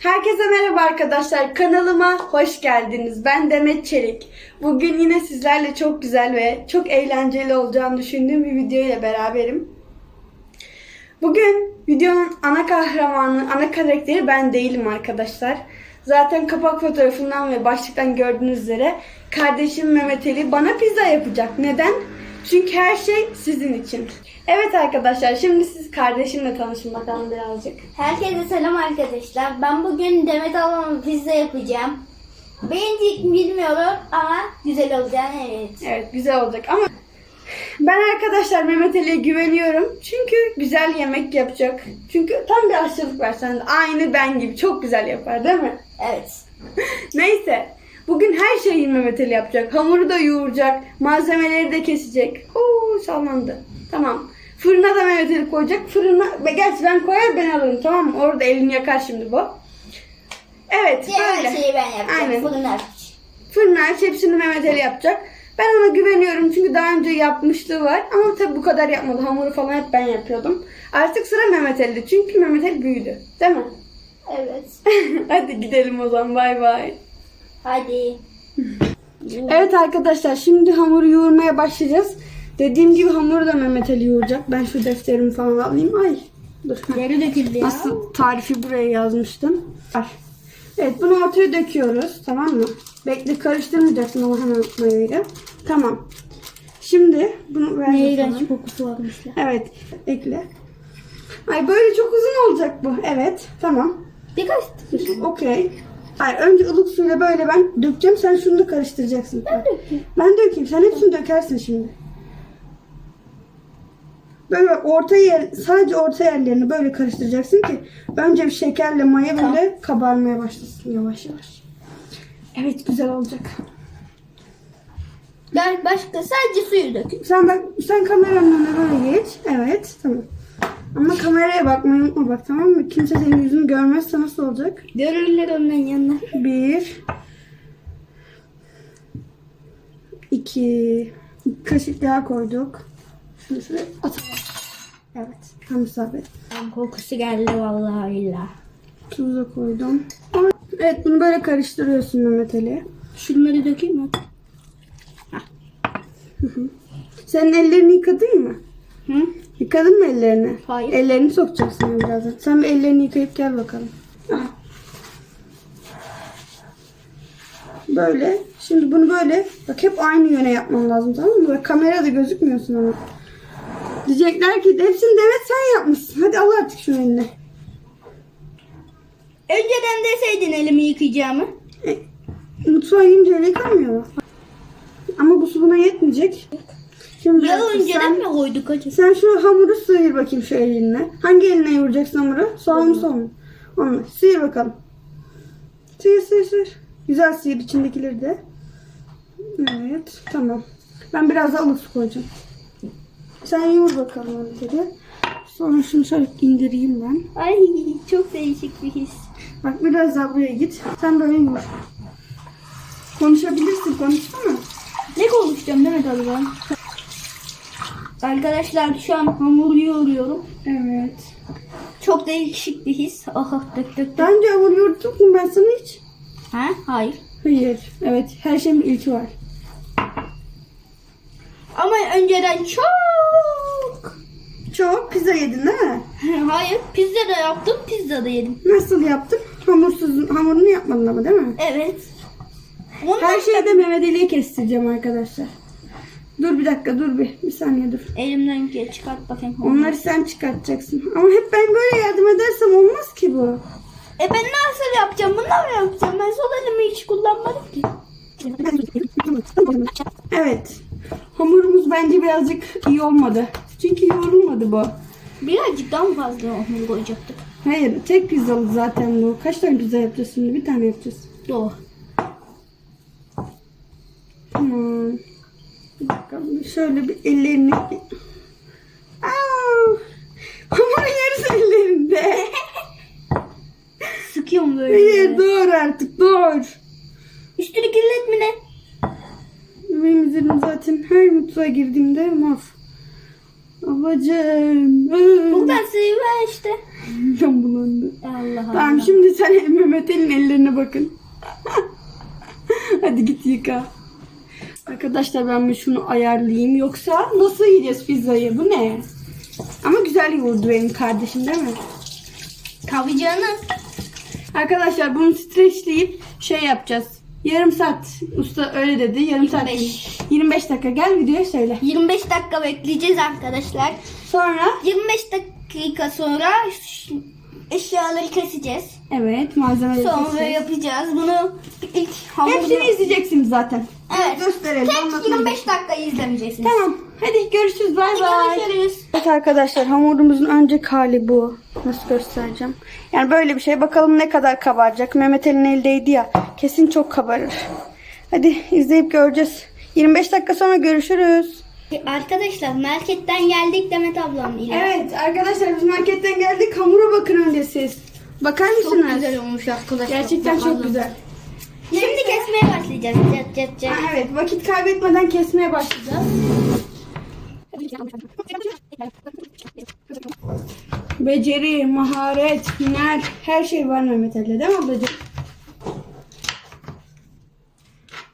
Herkese merhaba arkadaşlar. Kanalıma hoş geldiniz. Ben Demet Çelik. Bugün yine sizlerle çok güzel ve çok eğlenceli olacağını düşündüğüm bir video ile beraberim. Bugün videonun ana kahramanı, ana karakteri ben değilim arkadaşlar. Zaten kapak fotoğrafından ve başlıktan gördüğünüz üzere kardeşim Mehmet Ali bana pizza yapacak. Neden? Çünkü her şey sizin için. Evet arkadaşlar şimdi siz kardeşimle tanışın bakalım birazcık. Herkese selam arkadaşlar. Ben bugün Demet Alam'a pizza yapacağım. Beğenecek mi bilmiyorum ama güzel olacağını evet. Evet güzel olacak ama ben arkadaşlar Mehmet Ali'ye güveniyorum. Çünkü güzel yemek yapacak. Çünkü tam bir aşçılık var sende. Aynı ben gibi çok güzel yapar değil mi? Evet. Neyse. Bugün her şeyi Mehmet Ali yapacak. Hamuru da yoğuracak. Malzemeleri de kesecek. Oo sallandı. Tamam. Fırına da Mehmet Ali koyacak. Fırına... Gerçi ben koyar ben alırım tamam mı? Orada elini yakar şimdi bu. Evet Diğer böyle. şeyi ben yapacağım. Aynen. Fırın aç. Fırına aç hepsini Mehmet Ali yapacak. Ben ona güveniyorum çünkü daha önce yapmışlığı var. Ama tabii bu kadar yapmadı. Hamuru falan hep ben yapıyordum. Artık sıra Mehmet Ali'de. Çünkü Mehmet Ali büyüdü. Değil mi? Evet. Hadi gidelim o zaman. Bay bay. Hadi. Evet arkadaşlar şimdi hamuru yoğurmaya başlayacağız. Dediğim gibi hamuru da Mehmet Ali yoğuracak. Ben şu defterimi falan alayım. Ay dur. Deri döküldü ya. Nasıl tarifi buraya yazmıştım. Evet bunu ortaya döküyoruz. Tamam mı? Bekle karıştırmayacaksın ama hemen mayayı. Tamam. Şimdi bunu ver Ne iğrenç kokusu varmış ya. Evet. Ekle. Ay böyle çok uzun olacak bu. Evet. Tamam. Birkaç Okey. Hayır önce ılık suyla böyle ben dökeceğim. Sen şunu da karıştıracaksın. Ben dökeyim. Ben dökeyim. Sen hepsini dökersin şimdi. Böyle bak, orta yer, sadece orta yerlerini böyle karıştıracaksın ki önce bir şekerle maya böyle kabarmaya başlasın yavaş yavaş. Evet güzel olacak. Ben başka sadece suyu dökün. Sen bak sen kameranın önüne böyle geç. Evet tamam. Ama kameraya bakmayı unutma bak tamam mı? Kimse senin yüzünü görmezse nasıl olacak? Görürler ondan yanına. Bir. iki kaşık daha koyduk. Şunu şuraya atalım. Evet. Tam isabet. Kokusu geldi vallahi billahi. Tuz da koydum. Evet bunu böyle karıştırıyorsun Mehmet Ali. Şunları dökeyim mi? Senin ellerini yıkadın mı? Hı? Yıkadın mı ellerini? Hayır. Ellerini sokacaksın birazdan. Sen bir ellerini yıkayıp gel bakalım. Böyle. Şimdi bunu böyle. Bak hep aynı yöne yapman lazım tamam mı? Bak kamerada gözükmüyorsun ama. Diyecekler ki hepsini Demet sen yapmışsın. Hadi al artık şunu eline. Önceden deseydin elimi yıkayacağımı. E, mutfağa girince öyle yıkamıyor. Ama bu su buna yetmeyecek. Şimdi Ya sen- önceden mi koyduk acaba? Sen şu hamuru sıyır bakayım şu elinle. Hangi eline yoğuracaksın hamuru? Sağ mı sol mu? Onu sıyır bakalım. Sıyır sıyır sıyır. Güzel sıyır içindekileri de. Evet tamam. Ben biraz daha ılık su koyacağım. Sen yoğur bakalım dedi. Sonra şunu şöyle indireyim ben. Ay çok değişik bir his. Bak biraz daha buraya git. Sen böyle yoğur. Konuşabilirsin konuşsana. Ne konuşacağım Mehmet abi ben? Arkadaşlar şu an hamuru yoğuruyorum. Evet. Çok değişik bir his. Dök dök dök. Daha önce hamur yoğurduk mu ben sana hiç? Ha? Hayır. Hayır. Evet her şeyin bir ilki var. Ama önceden çok. Çok pizza yedin değil mi? Hayır. Pizza da yaptım. Pizza da yedim. Nasıl yaptın? Hamursuz, hamurunu yapmadın ama değil mi? Evet. Her şeyi de Mehmet Ali'ye kestireceğim arkadaşlar. Dur bir dakika dur bir. Bir saniye dur. Elimden gel çıkart bakayım. Onları sen çıkartacaksın. Ama hep ben böyle yardım edersem olmaz ki bu. E ben nasıl yapacağım? Bunu mı yapacağım? Ben sol elimi hiç kullanmadım ki. Evet. Hamurumuz bence birazcık iyi olmadı. Çünkü yoğrulmadı bu. Birazcık daha mı fazla hamur koyacaktık? Hayır tek pizzalı zaten bu. Kaç tane pizza yapacağız şimdi? Bir tane yapacağız. Doğru. Tamam. Bir dakika şöyle bir ellerini... Aa, hamurun yarısı ellerinde. Sıkıyorum böyle. Hayır dur artık dur. Üstünü kirletme ne? Benim üzerim zaten her mutfağa girdiğimde maf. Babacığım. Buradan sıyıver işte. Ben bulandı. Allah Allah. Tamam şimdi sen Mehmet Ali'nin ellerine bakın. Hadi git yıka. Arkadaşlar ben bir şunu ayarlayayım. Yoksa nasıl yiyeceğiz pizzayı? Bu ne? Ama güzel yoğurdu benim kardeşim değil mi? Tabii canım. Arkadaşlar bunu streçleyip şey yapacağız. Yarım saat. Usta öyle dedi. Yarım saat. 25. değil. 25 dakika. Gel videoya söyle. 25 dakika bekleyeceğiz arkadaşlar. Sonra 25 dakika sonra eşyaları keseceğiz. evet malzemeleri Sonra keseceğiz. yapacağız. Bunu ilk hamurda... Hepsini izleyeceksiniz zaten. Evet. Gösterelim. Tek anlatmayalım. 25 dakika izlemeyeceksiniz. Tamam. Hadi görüşürüz. Bay bay. Görüşürüz. Evet arkadaşlar hamurumuzun önceki hali bu. Nasıl göstereceğim? Yani böyle bir şey. Bakalım ne kadar kabaracak. Mehmet Ali'nin eldeydi ya. Kesin çok kabarır. Hadi izleyip göreceğiz. 25 dakika sonra görüşürüz. Arkadaşlar marketten geldik Demet ablam ile. Evet arkadaşlar biz marketten geldik. Hamura bakın önce siz. Bakar Çok mısınız? güzel olmuş arkadaşlar. Gerçekten çok Bakalım. güzel. Şimdi kesmeye başlayacağız. Cet cet cet. Ha, evet vakit kaybetmeden kesmeye başlayacağız. Beceri, maharet, hüner, her şey var Mehmet Ali'de değil mi ablacığım?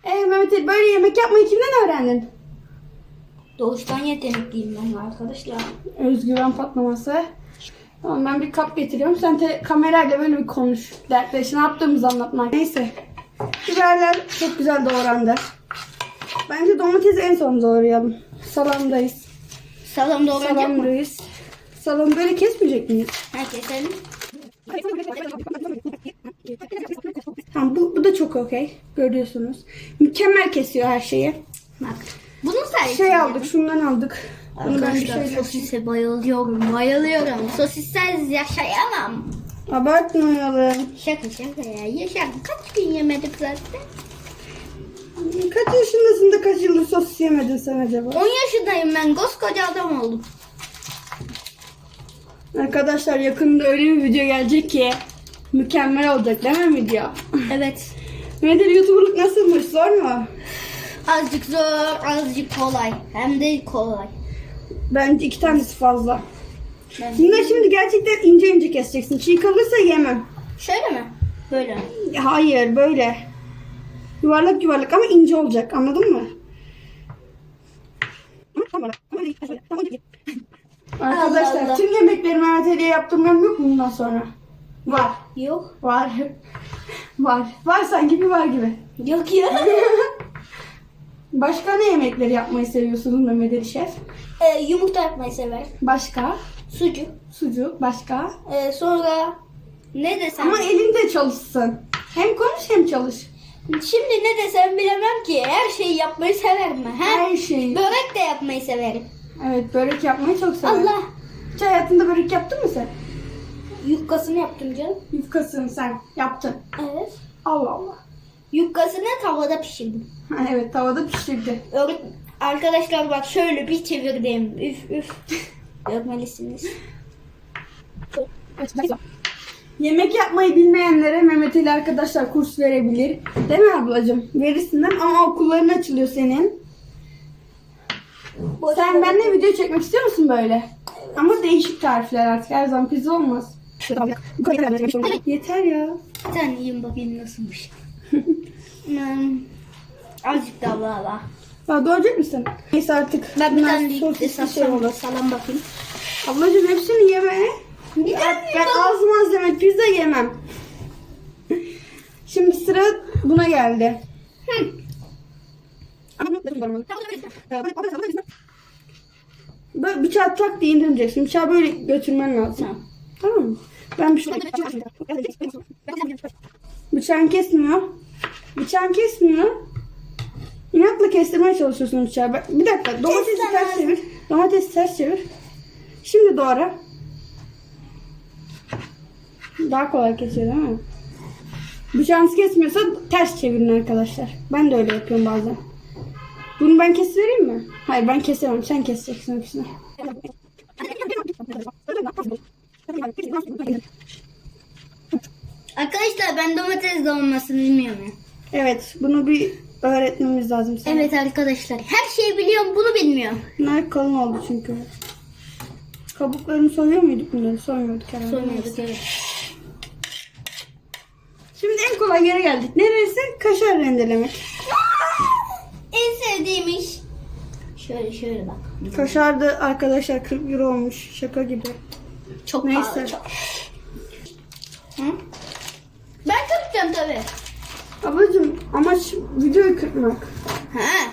Ee Mehmet Ali böyle yemek yapmayı kimden öğrendin? Doğuştan yetenekliyim ben arkadaşlar. Özgüven patlaması. Tamam ben bir kap getiriyorum. Sen te- kamerayla böyle bir konuş. Dertleş. Ne yaptığımızı anlatmak. Neyse. Biberler çok güzel doğrandı. Bence domatesi en son doğrayalım. Salamdayız. Salam doğranacak mı? Salamdayız. Salam böyle kesmeyecek miyiz? Ha keselim. Tamam bu, bu da çok okey. Görüyorsunuz. Mükemmel kesiyor her şeyi. Bak. Bunun sayesinde. Şey aldık şundan aldık. Bunu ben bir Arkadaşlar şöyle... sosise bayılıyorum. Bayılıyorum. Sosissiz yaşayamam. Abartmayalım. Şaka şaka ya. Yaşam. Kaç gün yemedik zaten? Kaç yaşındasın da kaç yıldır sosis yemedin sen acaba? 10 yaşındayım ben. Koskoca adam oldum. Arkadaşlar yakında öyle bir video gelecek ki mükemmel olacak değil mi video? Evet. Nedir YouTuber'lık nasılmış zor mu? Azıcık zor, azıcık kolay. Hem de kolay. Bence iki tanesi fazla. Ben... Bunları şimdi gerçekten ince ince keseceksin. Çiğ kalırsa yemem. Şöyle mi? Böyle? Hayır böyle. Yuvarlak yuvarlak ama ince olacak anladın mı? Arkadaşlar Allah Allah. tüm yemekleri Mehmet Ali'ye yaptırmam yok mu bundan sonra? Var. Yok. Var. Var. Var sanki bir var gibi. Yok ya. Başka ne yemekleri yapmayı seviyorsunuz Mehmet Ali Şef? Ee, yumurta yapmayı sever. Başka? Sucuk. Sucuk. Başka? Ee, sonra ne desem. Ama elinde çalışsın. Hem konuş hem çalış. Şimdi ne desem bilemem ki. Her şeyi yapmayı severim ben. Ha? Her şeyi. Börek de yapmayı severim. Evet börek yapmayı çok severim. Allah. Hiç hayatında börek yaptın mı sen? Yukkasını yaptım canım. Yufkasını sen yaptın. Evet. Allah Allah. Yukkasını tavada pişirdim. Evet tavada pişirdi. Öğret Arkadaşlar bak şöyle bir çevirdim. Üf üf. Görmelisiniz. Yemek yapmayı bilmeyenlere Mehmet Ali arkadaşlar kurs verebilir. Değil mi ablacığım? Verirsin değil mi? Ama okulların açılıyor senin. Sen benimle video çekmek istiyor musun böyle? Ama değişik tarifler artık. Her zaman pizza olmaz. Yeter ya. Tane yiyeyim bakayım nasılmış. Azıcık daha valla. Daha doğrayacak mısın? Neyse artık. Ben bir bunlar tane sosisli de şey salam, olur. salam bakayım. Ablacığım hepsini yeme. Bir Ben, ben az malzeme pizza yemem. Şimdi sıra buna geldi. Böyle bıçağı tak diye indirmeyeceksin. Bıçağı böyle götürmen lazım. Tamam. Tamam mı? Ben bir şurada... Bıçağın kesmiyor. Bıçağın kesmiyor. Kestirmeye çalışıyorsun bıçağı. Bak, Bir dakika. Domatesi Kesmem ters çevir. Domatesi ters çevir. Şimdi doğra. Daha kolay kesiyor değil mi? Bıçağınız kesmiyorsa ters çevirin arkadaşlar. Ben de öyle yapıyorum bazen. Bunu ben kesivereyim mi? Hayır ben kesemem. Sen keseceksin hepsini. Arkadaşlar ben domates dolmasını bilmiyorum. Evet bunu bir öğretmemiz lazım sana. Evet arkadaşlar her şeyi biliyorum bunu bilmiyorum. Bunlar kalın oldu çünkü. Kabuklarını soyuyor muyduk bunları? Soymuyorduk herhalde. Soymuyorduk evet. Şimdi en kolay yere geldik. Neresi? Kaşar rendelemek. En sevdiğim iş. Şöyle şöyle bak. Kaşar da arkadaşlar 40 euro olmuş. Şaka gibi. Çok Neyse. pahalı çok. Hı? Ben tutacağım tabii. Ablacığım amaç videoyu kırpmak. Ha.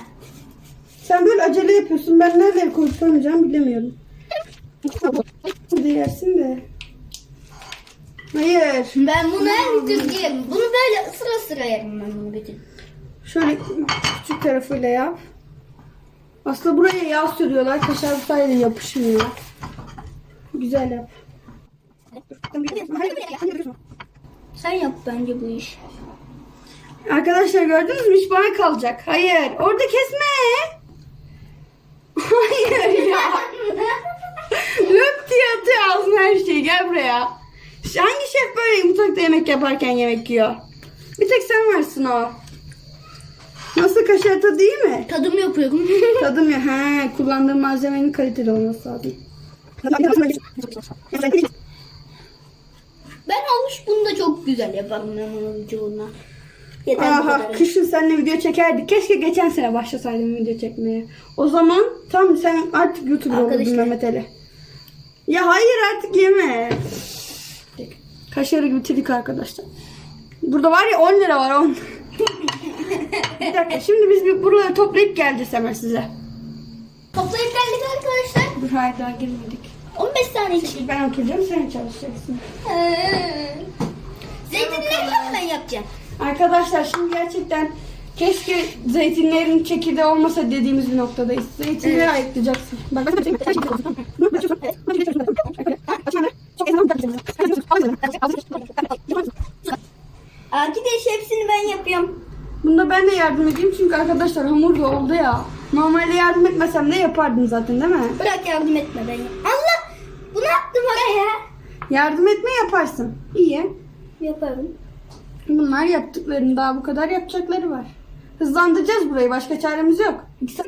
Sen böyle acele yapıyorsun. Ben nerede koyup bilemiyorum. Hadi yersin de. Hayır. Ben bunu her gün yerim. Bunu böyle sıra sıra yerim ben bunu bütün. Şöyle küçük tarafıyla yap. Aslında buraya yağ sürüyorlar. Kaşar bu sayede yapışmıyor. Güzel yap. Sen yap bence bu iş. Arkadaşlar gördünüz mü? İş bana kalacak. Hayır. Orada kesme. Hayır ya. Löp diye atıyor ağzına her şeyi. Gel buraya. Hangi şef böyle mutfakta yemek yaparken yemek yiyor? Bir tek sen varsın o. Nasıl kaşar tadı değil mi? Tadım yapıyorum. Tadım ya. He, kullandığım malzemenin kaliteli olması lazım. ben havuç bunu da çok güzel yaparım ben çoğuna. Yeter Aha, kışın seninle video çekerdik. Keşke geçen sene başlasaydım video çekmeye. O zaman tam sen artık YouTuber olurdun. Mehmet Ali. Ya hayır artık yeme. Kaşarı bitirdik arkadaşlar. Burada var ya 10 lira var 10. bir dakika şimdi biz bir buraları toplayıp geleceğiz hemen size. Toplayıp geldik arkadaşlar. Dur hayır daha girmedik. 15 saniye için. Ben okuyacağım sen çalışacaksın. Zeytinleri yok ben yapacağım. Arkadaşlar şimdi gerçekten keşke zeytinlerin çekirdeği olmasa dediğimiz bir noktadayız. Zeytinleri Evet. ayıklayacaksın. Bak şey Arkadaş hepsini ben yapıyorum. Bunda ben de yardım edeyim çünkü arkadaşlar hamur da oldu ya. Normalde yardım etmesem de yapardın zaten değil mi? Bırak yardım etme ben. Allah! Bunu attım oraya. Yardım etme yaparsın. İyi. Yaparım. Bunlar yaptıklarını daha bu kadar yapacakları var. Hızlandıracağız burayı. Başka çaremiz yok. İki saat-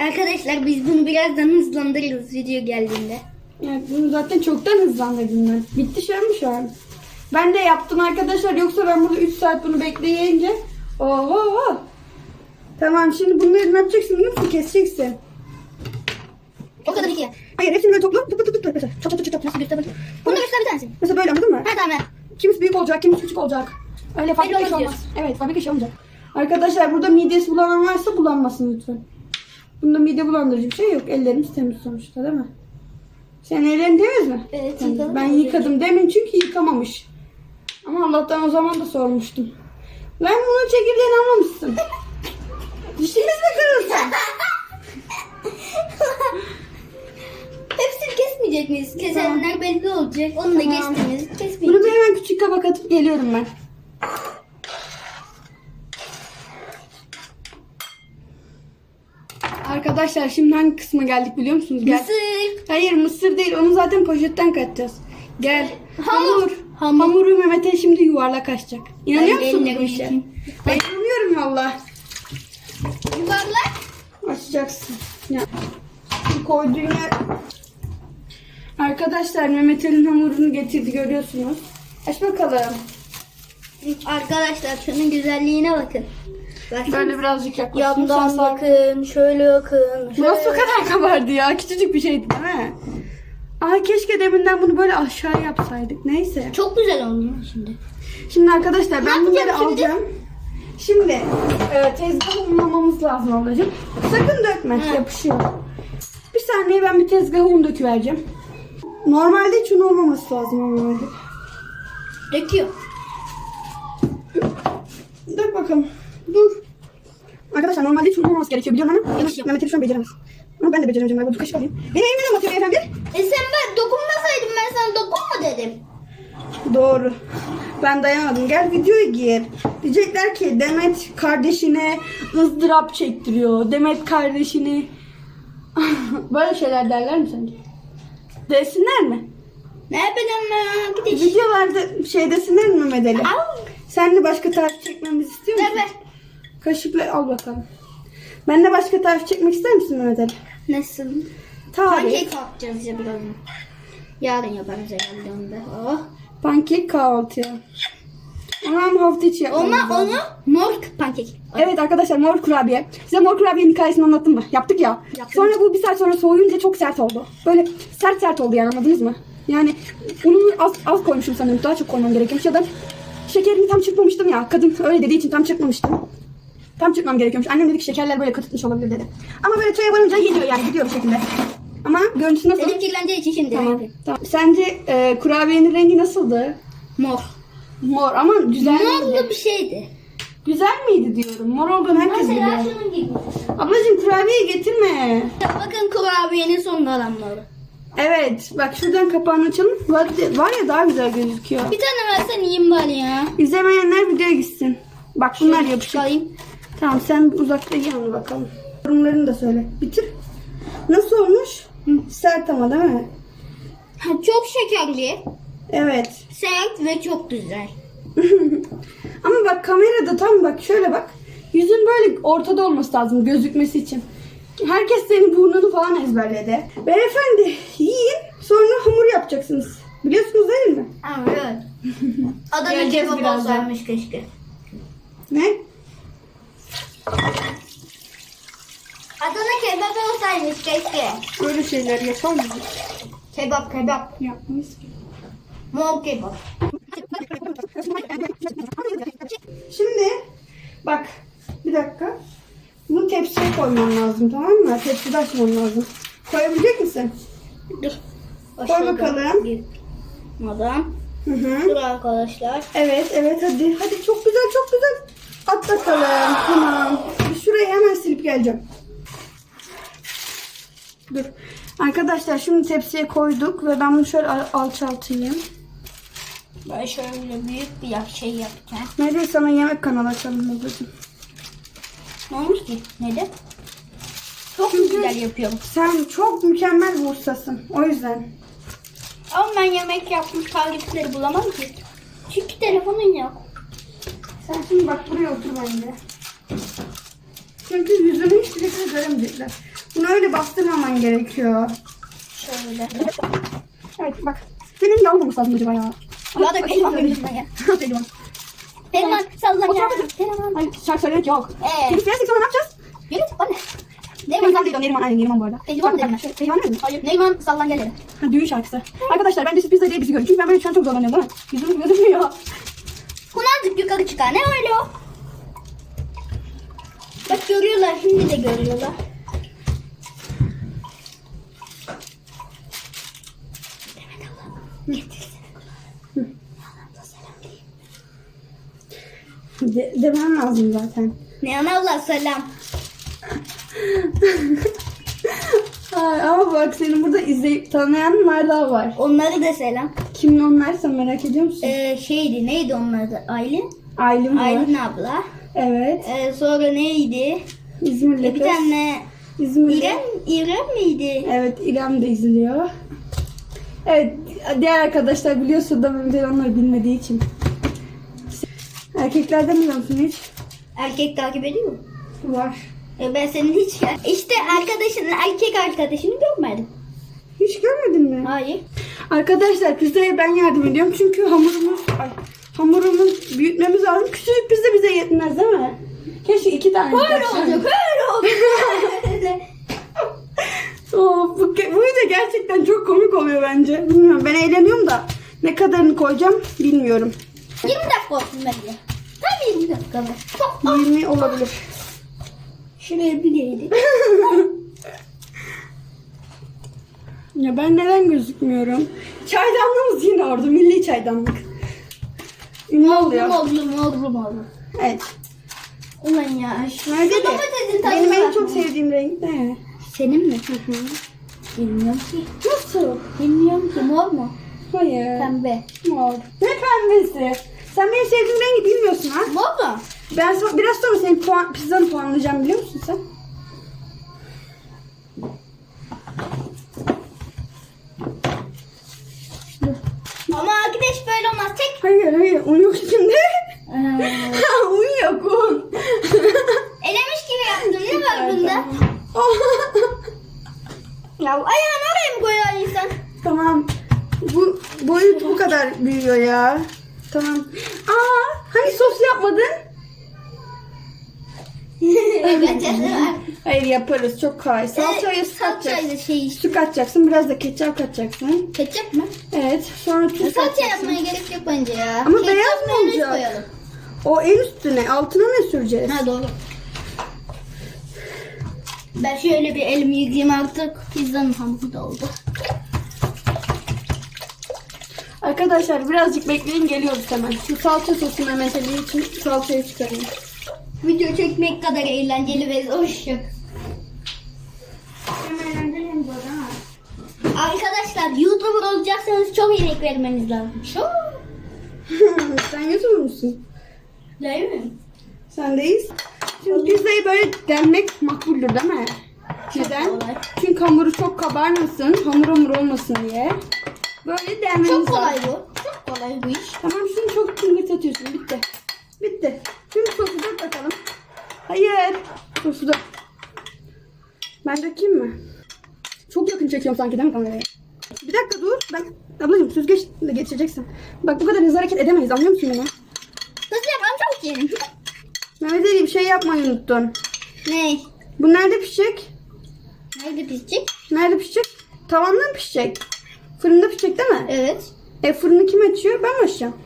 Arkadaşlar biz bunu birazdan hızlandırırız video geldiğinde. Evet, bunu zaten çoktan hızlandırdım ben. Bitti an mı şu an? Ben de yaptım arkadaşlar. Yoksa ben burada 3 saat bunu bekleyince. Oho. Tamam şimdi bunları ne yapacaksın musun? Keseceksin. O kadar iki. Hayır hepsini böyle topla. Tıp tıp tıp tıp. Mesela çat çat çat çat. Nasıl göster bakayım. Bunu göster bir tanesi. Mesela böyle anladın mı? Ha tamam. Kimisi büyük olacak, kimisi küçük olacak. Öyle fabrika işi olmaz olmaz. Evet fabrika işi olmayacak. Arkadaşlar burada midesi bulanan varsa bulanmasın lütfen. Bunda mide bulandırıcı bir şey yok. Ellerimiz temiz sonuçta değil mi? Senin ellerin temiz mi? Evet, yıkadım. Ben yıkadım demin çünkü yıkamamış. Ama Allah'tan o zaman da sormuştum. Lan bunun çekirdeğini almamışsın. Dişimiz mi kırılsın? Kesmeyecek miyiz? Kesenler belli olacak. Onu da Tamam. geçtiğimiz Bunu kesmeyeceğiz. bir hemen küçük kabak atıp geliyorum ben. Arkadaşlar şimdi hangi kısma geldik biliyor musunuz? Gel. Mısır. Hayır mısır değil onu zaten poşetten katacağız. Gel. Hamur. Hamur. Hamuru Mehmet'e şimdi yuvarlak açacak. İnanıyor Ben musun bu işe? yıkayayım. Ben inanıyorum valla. Yuvarlak. Açacaksın. Ya. Şu koyduğun yer... Arkadaşlar Mehmet Ali'nin hamurunu getirdi görüyorsunuz. Aç bakalım. Arkadaşlar şunun güzelliğine bakın. Bakın. Böyle birazcık yaklaştım. Yandan Sen bakın, şöyle bakın. Bu nasıl o şöyle. kadar kabardı ya? Küçücük bir şeydi değil mi? Ay keşke deminden bunu böyle aşağı yapsaydık. Neyse. Çok güzel oldu şimdi. Şimdi arkadaşlar ben bunları şimdi? alacağım. Şimdi e, tezgahı unlamamız lazım ablacığım. Sakın dökme Hı. yapışıyor. Bir saniye ben bir tezgaha un döküvereceğim. Normalde hiç un olmaması lazım ama böyle. Döküyor. Dök bakalım. Dur. Arkadaşlar normalde hiç un olmaması gerekiyor biliyorum ama Yapacağım. Mehmet Ali şu an beceremez. Ama ben de beceremeyeceğim. Ben bu kaşık alayım. Benim elimle mi atıyor beyefendi? E sen ben dokunmasaydım ben sana dokunma dedim. Doğru. Ben dayanamadım. Gel videoyu gir. Diyecekler ki Demet kardeşine ızdırap çektiriyor. Demet kardeşini... Böyle şeyler derler mi sence? Desinler mi? Ne yapacağım ben? Gidiş. Videolarda şey desinler mi Mehmet Ali? Al. Sen de başka tarif çekmemizi istiyor musun? Ver. Kaşıkla al bakalım. Ben de başka tarif çekmek ister misin Mehmet Ali? Nasıl? Tarif. Pankek yapacağız ya birazdan. Yarın yaparız herhalde onu da. Oh. Pankek kahvaltıya. Ama hem hafta içi lazım. onu mor pankek. Evet arkadaşlar mor kurabiye. Size mor kurabiyenin hikayesini anlattım mı? Yaptık ya. Yaptım. Sonra bu bir saat sonra soğuyunca çok sert oldu. Böyle sert sert oldu yani anladınız mı? Yani ununu az, az koymuşum sanırım. Daha çok koymam gerekiyormuş ya da şekerini tam çırpmamıştım ya. Kadın öyle dediği için tam çırpmamıştım. Tam çırpmam gerekiyormuş. Annem dedi ki şekerler böyle katıtmış olabilir dedi. Ama böyle çaya varınca gidiyor yani gidiyor bir şekilde. Ama görüntüsü nasıl? Elim kirleneceği için şimdi. Tamam. tamam. Sence e, kurabiyenin rengi nasıldı? Mor. Mor ama güzel miydi? Morlu bir şeydi. Güzel miydi diyorum. Mor olduğunu herkes biliyor. Mesela şunun gibi. Ablacığım kurabiye getirme. Bakın kurabiyenin son kalanları. Evet bak şuradan kapağını açalım. Var, var ya daha güzel gözüküyor. Bir tane versen yiyeyim bari ya. İzlemeyenler videoya gitsin. Bak bunlar yapışık. Çıkarayım. Tamam sen uzakta ye onu bakalım. Yorumlarını da söyle. Bitir. Nasıl olmuş? Hı. Sert ama değil mi? Ha, çok şekerli, Evet. sert ve çok güzel. ama bak kamerada tam bak şöyle bak. Yüzün böyle ortada olması lazım gözükmesi için. Herkes senin burnunu falan ezberledi. Beyefendi yiyin sonra hamur yapacaksınız. Biliyorsunuz değil mi? Evet. Adana Geleceğiz kebap birazdan. olsaymış keşke. Ne? Adana kebap olsaymış keşke. Böyle şeyler yapar? Kebap kebap. Yapmayız ki. Mor kebap. Şimdi bak bir dakika. Bunu tepsiye koyman lazım tamam mı? Tepside açman lazım. Koyabilecek misin? Dur. Koy bakalım. Madan. Hı hı. Dur arkadaşlar. Evet evet hadi. Hadi çok güzel çok güzel. At bakalım. Tamam. Şurayı hemen silip geleceğim. Dur. Arkadaşlar şimdi tepsiye koyduk ve ben bunu şöyle al- alçaltayım. Ben şöyle büyük bir yap- şey yapacağım. Nerede sana yemek kanalı açalım babacığım. Ne olmuş ki? Neden? Çok Çünkü- güzel yapıyorum. Sen çok mükemmel bir ustasın. O yüzden. Ama ben yemek yapmış tarifleri bulamam ki. Çünkü telefonun yok. Sen şimdi bak buraya otur bence. Çünkü yüzünü hiçbir şekilde göremeyecekler. Bunu öyle bastırmaman gerekiyor. Şöyle. Evet bak. Senin yanmaması lazım acaba ya. Ya da pehlivan görüntüsüne gel. Pehlivan. Pehlivan sallan ya. otur. Pehlivan. Hayır şarkı söylemek yok. Ee. Şimdi piyasayı sonra ne yapacağız? Yürü. Hadi. Neriman değil o Neriman. Aynen Neriman bu arada. Pehlivan mı dedin? Pehlivan ne mi? Hayır. Neyman sallan gel hele. Ha, düğün şarkısı. Arkadaşlar bence siz pizza diye bizi görün. Çünkü ben böyle şu an çok zorlanıyorum değil mi? Yüzümüz gözükmüyor. Bunu azıcık yukarı çıkar. Ne öyle o? Bak görüyorlar. Şimdi de görüyorlar. De, demem lazım zaten. Nehan abla selam. Ay, ama bak senin burada izleyip tanıyanlar daha var. Onları da selam. Kimin onlar sen merak ediyor musun? Ee, şeydi neydi onun adı? Aylin. Aylin var. Aylin abla. Evet. Ee, sonra neydi? İzmirli Bir kız. tane İzmirli. İrem, İrem miydi? Evet İrem de izliyor. Evet diğer arkadaşlar biliyorsa da Ali onları bilmediği için. Erkeklerden biliyor musun hiç? Erkek takip ediyor mu? Var. Ee, ben senin hiç... İşte arkadaşın, erkek arkadaşını görmedim. Hiç görmedin mi? Hayır. Arkadaşlar pizzaya ben yardım ediyorum çünkü hamurumuz ay, hamurumuz büyütmemiz lazım. Küçücük pizza bize yetmez değil mi? Keşke iki tane. Böyle yapsaydık. olacak, böyle olacak. Oo, bu, ge- bu video gerçekten çok komik oluyor bence. Bilmiyorum ben eğleniyorum da ne kadarını koyacağım bilmiyorum. 20 dakika olsun bence. Tam 20 dakika mı? Çok 20 olabilir. Şuraya bir geldi. Ya ben neden gözükmüyorum? Çaydanlığımız yine orada. Milli çaydanlık. Ünlü oluyor. Oğlum oğlum oğlum. Evet. Ulan ya. Nerede de? Benim en çok sevdiğim renk ne? Senin mi? Bilmiyorum ki. Nasıl? Bilmiyorum ki mor mu? Hayır. Pembe. Mor. Ne pembesi? Sen benim sevdiğim rengi bilmiyorsun ha. Valla. Ben sana, biraz sonra senin puan, pizzanı puanlayacağım biliyor musun sen? Ama arkadaş böyle olmaz. Tek Hayır hayır un yok içinde. Ha, un yok un. elemiş gibi yaptım. Ne var bunda? ya ayağını oraya mı koyuyor insan? tamam. Bu boyut bu kadar büyüyor ya. Tamam. Aa, hani sos yapmadın? Hayır yaparız çok kolay. Salçayı Ee, su katacaksın. Salçayla şey Su katacaksın. Biraz da ketçap katacaksın. Ketçap mı? Evet. Sonra tuz Salça katacaksın. yapmaya gerek yok bence ya. Ama Ketçap beyaz mı mayonez olacak? koyalım. O en üstüne. Altına ne süreceğiz? Ha doğru. Ben şöyle bir elimi yıkayayım artık. Pizzanın hamuru da oldu. Arkadaşlar birazcık bekleyin geliyoruz hemen. Şu salça sosunu Mehmet'e için salçayı çıkarayım. Video çekmek kadar eğlenceli ve zor şey. Arkadaşlar YouTuber olacaksanız çok emek vermeniz lazım. Çok. Sen YouTuber musun? Değil mi? Sendeyiz. Şimdi pizzayı böyle denmek makbuldür değil mi? Neden? Çünkü hamuru çok kabarmasın, hamur hamur olmasın diye. Böyle denmemiz Çok kolay lazım. bu. Çok kolay bu iş. Tamam şimdi çok tıngırdatıyorsun. Bitti. Bitti. Şimdi sosu dök bakalım. Hayır. Sosu dök. Ben dökeyim mi? Çok yakın çekiyorum sanki değil mi kamerayı? Bir dakika dur. Ben ablacığım süzgeçle geçireceksin. Bak bu kadar hızlı hareket edemeyiz anlıyor musun beni? Nasıl yapalım çabuk yiyelim. Mehmet Ali bir şey yapmayı unuttun. ne? Bu nerede pişecek? Nerede pişecek? Nerede pişecek? Tavanda mı pişecek? Fırında pişecek değil mi? Evet. E fırını kim açıyor? Ben mi açacağım?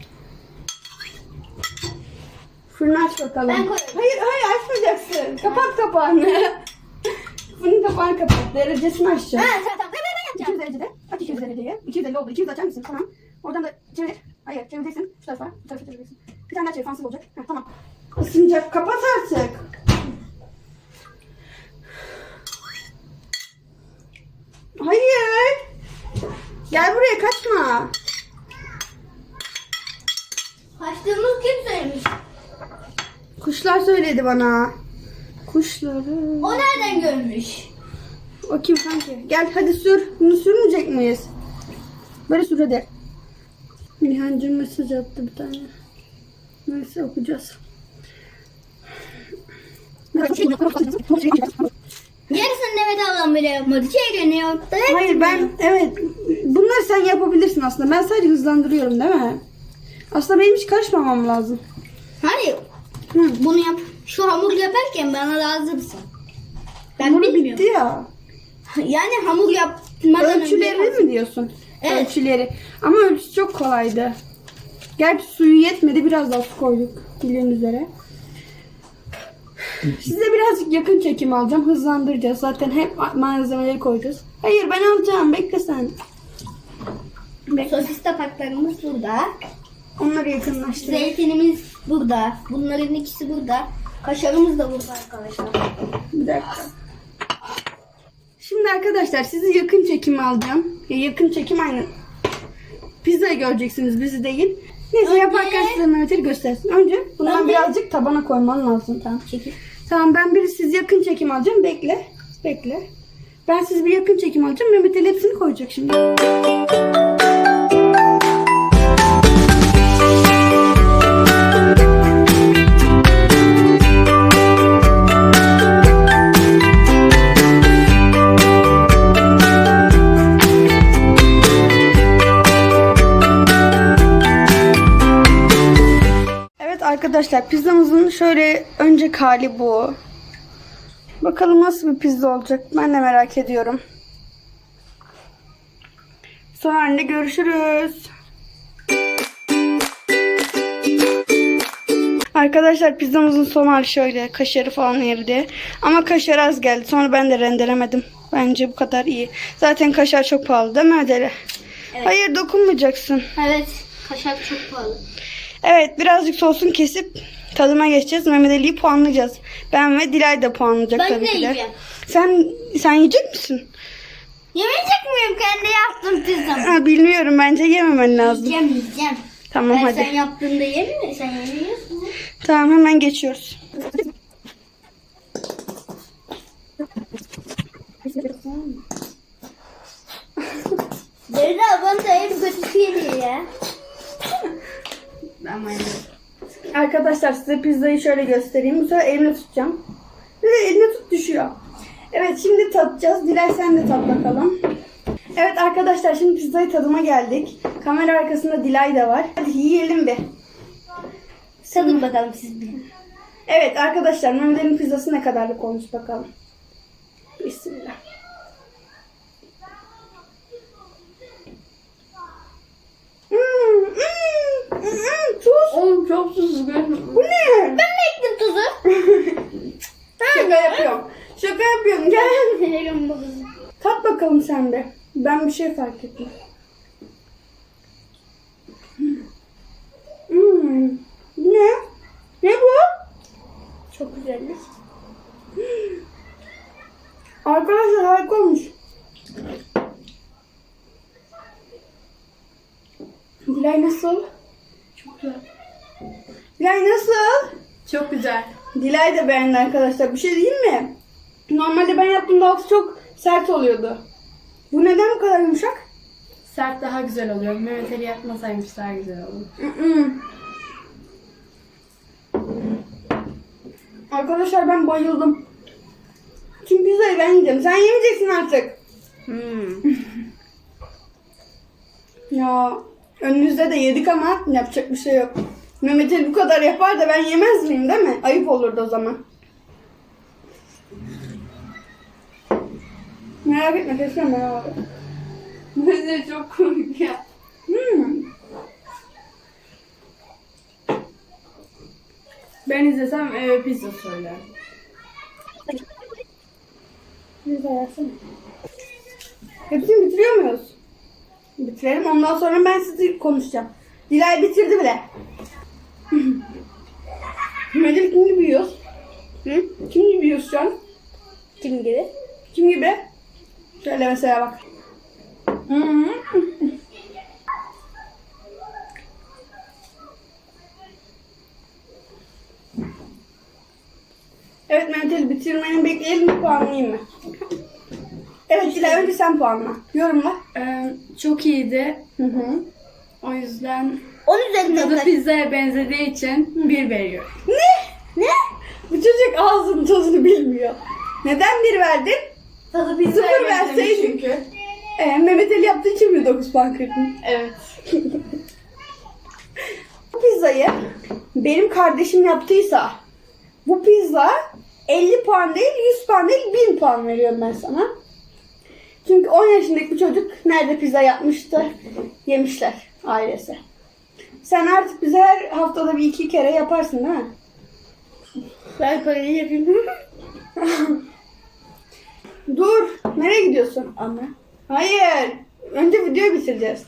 Fırını aç bakalım. Ben koyarım. Hayır hayır açmayacaksın. Kapat kapağını. Fırının kapağını kapat. Derecesini açacağım. Ha tamam tamam. Ben, ben, ben 200 yapacağım. derecede. Aç 200 dereceye. 250 oldu. 200 açar mısın? Tamam. Oradan da çevir. Hayır çevireceksin. Şu tarafa. Bu tarafa çevireceksin. Bir tane daha çevir. Fansız olacak. Heh, tamam. Isınacak. Kapat artık. Hayır. Gel buraya kaçma. Açtığımız kim söylemiş? Kuşlar söyledi bana. Kuşları. O nereden görmüş? O kim kanki? Gel hadi sür. Bunu sürmeyecek miyiz? Böyle sür hadi. Nihancım mesaj attı bir tane. Neyse okuyacağız. Yarısını Demet ablam bile yapmadı. Çeyreni yaptı. Hayır ben evet bunları sen yapabilirsin aslında. Ben sadece hızlandırıyorum değil mi? Aslında benim hiç karışmamam lazım. Hayır. Hı. Bunu yap. Şu hamur yaparken bana lazımsın. Ben Hamuru bilmiyorum. bitti ya. Yani hamur yapmadan Ölçüleri mi diyorsun? Evet. Ölçüleri. Ama ölçüsü çok kolaydı. Gerçi suyu yetmedi. Biraz daha su koyduk. Bildiğin üzere. Size birazcık yakın çekim alacağım. Hızlandıracağız. Zaten hep malzemeleri koyacağız. Hayır ben alacağım. Bekle sen. Bekle. Sosis tabaklarımız burada. Onları yakınlaştır. Zeytinimiz burada. Bunların ikisi burada. Kaşarımız da burada arkadaşlar. Bir dakika. Şimdi arkadaşlar sizi yakın çekim alacağım. Ya yakın çekim aynı. Pizzayı göreceksiniz bizi değil. Neyse Önce- yaparken size Mehmet'i göstersin. Önce bundan Önce- birazcık tabana koyman lazım. Tamam. Çekil. Tamam ben bir siz yakın çekim alacağım. Bekle. Bekle. Ben siz bir yakın çekim alacağım. Mehmet Ali hepsini koyacak şimdi. Arkadaşlar pizzamızın şöyle önce hali bu. Bakalım nasıl bir pizza olacak. Ben de merak ediyorum. Son halinde görüşürüz. Arkadaşlar pizzamızın son hali şöyle. Kaşarı falan eridi. Ama kaşar az geldi. Sonra ben de rendelemedim. Bence bu kadar iyi. Zaten kaşar çok pahalı değil mi Adele? Evet. Hayır dokunmayacaksın. Evet. Kaşar çok pahalı. Evet birazcık sosunu kesip tadıma geçeceğiz. Mehmet Ali'yi puanlayacağız. Ben ve Dilay da puanlayacak Ben tabii ki de. yiyeceğim. Sen sen yiyecek misin? Yemeyecek miyim? Kendi yaptım pizzamı. Ha, bilmiyorum bence yememen lazım. Yiyeceğim yiyeceğim. Tamam Ben hadi. sen yaptığında mi? Sen yemiyorsun. Tamam hemen geçiyoruz. Derine ablan da en kötüsü yedi ya. Arkadaşlar size pizzayı şöyle göstereyim. Bu sefer elimle tutacağım. De eline tut düşüyor. Evet şimdi tatacağız. Dilay sen de tat bakalım. Evet arkadaşlar şimdi pizzayı tadıma geldik. Kamera arkasında Dilay da var. Hadi yiyelim bir. Tadın bakalım siz bir. Evet arkadaşlar Mehmet'in pizzası ne kadarlık olmuş bakalım. Bismillah. Hmm, hmm, hmm, tuz. Oğlum çok düzgün. Bu ne? Ben mi ektim tuzu? Şaka yapıyorum. Şaka yapıyorum. Gel. Veriyorum bu. Tat bakalım sen de. Ben bir şey fark ettim. Hmm. Ne? Ne bu? Çok güzelmiş. Arkadaşlar harika olmuş. Dilay nasıl? Çok güzel. Dilay nasıl? Çok güzel. Dilay da beğendi arkadaşlar. Bir şey değil mi? Normalde ben yaptığımda altı çok sert oluyordu. Bu neden bu kadar yumuşak? Sert daha güzel oluyor. Mehmet Ali yapmasaymış daha güzel olur. Arkadaşlar ben bayıldım. Şimdi pizzayı ben yiyeceğim. Sen yemeyeceksin artık. Hmm. Ya önünüzde de yedik ama yapacak bir şey yok. Mehmet Ali bu kadar yapar da ben yemez miyim değil mi? Ayıp olurdu o zaman. Merak etme keşke merak etme. Mehmet çok komik ya. Hmm. Ben izlesem eve pizza söylerim. Pizza yersene. Hepsini bitiriyor muyuz? Bitirelim ondan sonra ben sizi konuşacağım. Dilay bitirdi bile. Ali kim gibi yiyoruz? Hı? Kim gibi yiyoruz şu an? Kim gibi? Kim gibi? Şöyle mesela bak. Evet Mehmet Ali bitirmeni bekleyelim mi puanlayayım mı? Evet Dilay önce sen puanla. Yorumla. Ee, çok iyiydi. Hı hı. O yüzden Onun üzerinden tadı kaç? pizzaya benzediği için bir veriyorum. Ne? Ne? Bu çocuk ağzının tozunu bilmiyor. Neden bir verdin? Tadı Sıfır verseydin. çünkü. Ee, Mehmet Ali yaptığı için mi 9 puan kırdın? Evet. Bu pizzayı benim kardeşim yaptıysa bu pizza 50 puan değil 100 puan değil 1000 puan veriyorum ben sana. Çünkü 10 yaşındaki bu çocuk nerede pizza yapmıştı yemişler ailesi. Sen artık bize her haftada bir iki kere yaparsın değil mi? Ben parayı yapayım. Dur nereye gidiyorsun? Ama. Hayır. Önce videoyu bitireceğiz.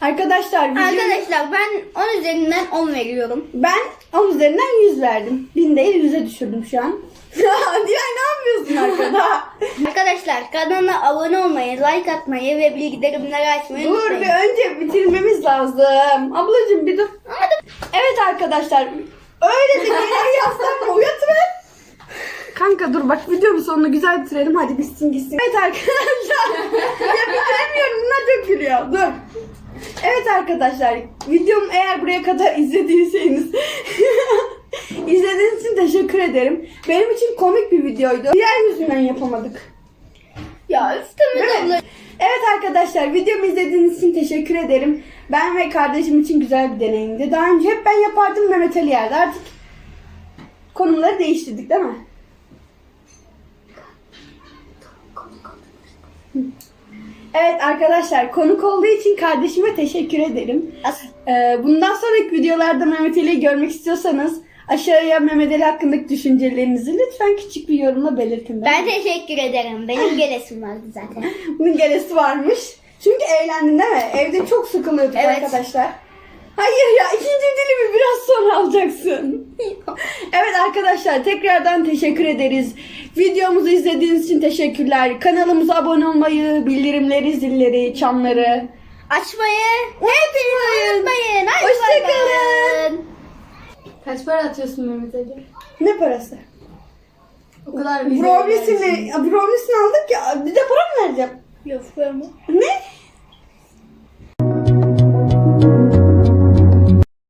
Arkadaşlar video... Arkadaşlar ben 10 üzerinden 10 veriyorum. Ben 10 üzerinden 100 verdim. 1000 değil 100'e düşürdüm şu an. Dilay ne yapıyorsun arkada? Arkadaşlar kanala abone olmayı, like atmayı ve bildirimleri açmayı dur unutmayın. bir önce bitirmemiz lazım. Ablacığım bir dur. Evet arkadaşlar. Öyle de geri yapsam uyatıver. Kanka dur bak videonun sonunu güzel bitirelim. Hadi bitsin gitsin. Evet arkadaşlar. ya bitiremiyorum. Bunlar çok gülüyor. Dur. Evet arkadaşlar. Videomu eğer buraya kadar izlediyseniz izlediğiniz için teşekkür ederim. Benim için komik bir videoydu. Diğer yüzünden yapamadık. Ya üstüme Evet. abla. Evet arkadaşlar videomu izlediğiniz için teşekkür ederim. Ben ve kardeşim için güzel bir deneyimdi. Daha önce hep ben yapardım Mehmet Ali yerdi. Artık konumları değiştirdik değil mi? Evet arkadaşlar konuk olduğu için kardeşime teşekkür ederim. Ee, bundan sonraki videolarda Mehmet Ali'yi görmek istiyorsanız aşağıya Mehmet Ali hakkındaki düşüncelerinizi lütfen küçük bir yorumla belirtin. Ben teşekkür ederim. Benim gelesim vardı zaten. Bunun gelesi varmış. Çünkü eğlendin değil mi? Evde çok sıkılıyorduk Evet. arkadaşlar. Hayır ya ikinci dilimi biraz sonra alacaksın. Evet arkadaşlar tekrardan teşekkür ederiz. Videomuzu izlediğiniz için teşekkürler. Kanalımıza abone olmayı, bildirimleri, zilleri, çanları. Açmayı unutmayın. unutmayın. Hoşçakalın. Kaç para atıyorsun Mehmet Ali? Ne parası? O kadar Brownies'ini, brownies'ini aldık ya bir de para mı vereceğim? Yok ben Ne?